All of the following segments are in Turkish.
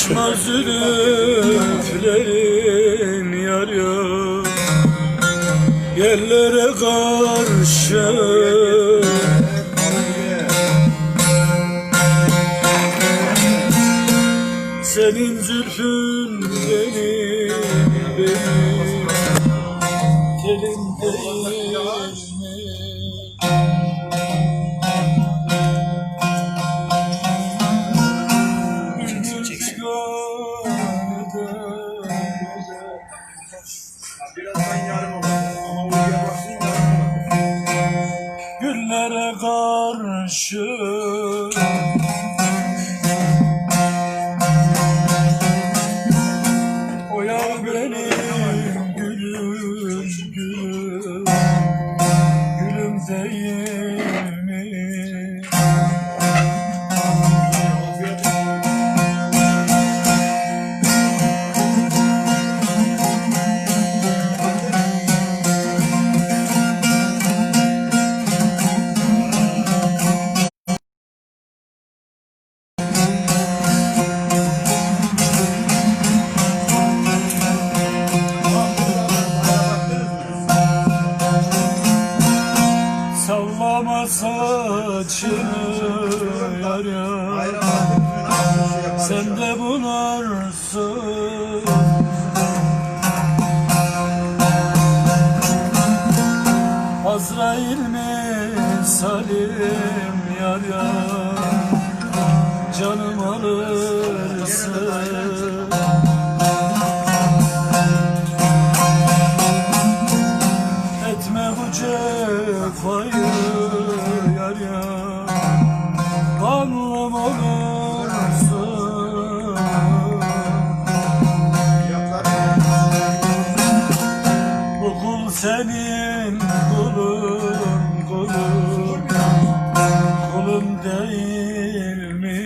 Coşmaz zülüflerin yar yar Yerlere karşı Senin zülfün beni beni Telim telim saçını yar yar Sen de bunarsın Azrail mi salim yar yar? Canım alırsın Etme bu cefayı değil mi?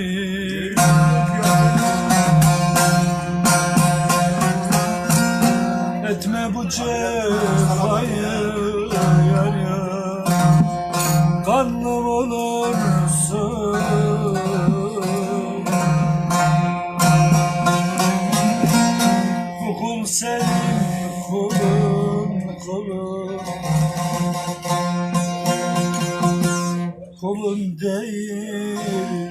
Etme bu cefayı yar yar. Kanlım olursun. Hukum senin kulun kulun kulun değil